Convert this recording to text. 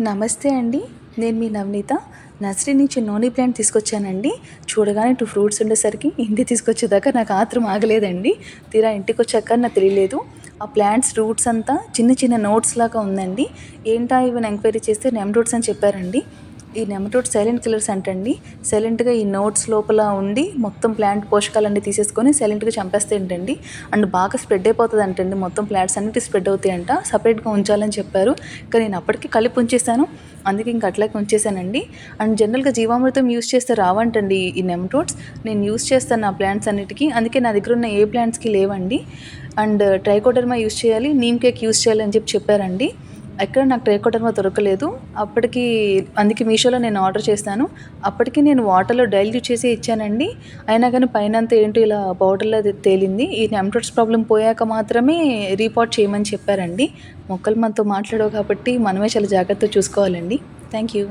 నమస్తే అండి. నేను మీ నవనీత. నర్సరీ నుంచి నోనీ ప్లాంట్ తీసుకొచ్చానండి. చూడగానే టూ ఫ్రూట్స్ ఉండేసరికి ఇంటి తీసుకొచ్చేదాకా నాకు ఆత్రం ఆగలేదండి. తీరా ఇంటికి వచ్చాక నాకు తెలియలేదు. ఆ ప్లాంట్స్ రూట్స్ అంతా చిన్న చిన్న నోట్స్ లాగా ఉందండి. ఏంటా ఇవన్నీ ఎంక్వైరీ చేస్తే నెమ్ రూట్స్ అని చెప్పారండి. ఈ నెమటోడ్ సైలెంట్ కిల్లర్స్ అంటండి. సైలెంట్గా ఈ నోట్స్ లోపల ఉండి మొత్తం ప్లాంట్ పోషకాలన్నీ తీసేసుకొని సైలెంట్గా చంపేస్తే ఏంటండి? అండ్ బాగా స్ప్రెడ్ అయిపోతుంది అంటండి మొత్తం ప్లాంట్స్ అన్నిటి స్ప్రెడ్ అవుతాయంట. సపరేట్గా ఉంచాలని చెప్పారు. కానీ నేను అప్పటికి కలిపి ఉంచేసాను అందుకే ఇంక అట్లాగే ఉంచేసానండి అండ్ జనరల్గా జీవామృతం యూస్ చేస్తే రావంటండి ఈ నెమటోడ్స్. నేను యూస్ చేస్తాను నా ప్లాంట్స్ అన్నిటికీ. అందుకే నా దగ్గర ఉన్న ఏ ప్లాంట్స్కి లేవండి. అండ్ ట్రైకోడర్మా యూస్ చేయాలి నీమ్ కేక్ యూస్ చేయాలి అని చెప్పి చెప్పారండి. ఎక్కడ నాకు ట్రైకోడర్మా దొరకలేదు. అప్పటికి అందుకే మీషోలో నేను ఆర్డర్ చేశాను. అప్పటికి నేను వాటర్లో డైల్యూట్ చేసి ఇచ్చానండి. అయినా కానీ పైన అంతా ఏంటో ఇలా పౌడర్లో అది తేలింది. ఈ నెమ్టోట్స్ ప్రాబ్లం పోయాక మాత్రమే రీపోర్ట్ చేయమని చెప్పారండి. మొక్కలు మనతో మాట్లాడవు కాబట్టి మనమే చాలా జాగ్రత్తగా చూసుకోవాలండి. Thank you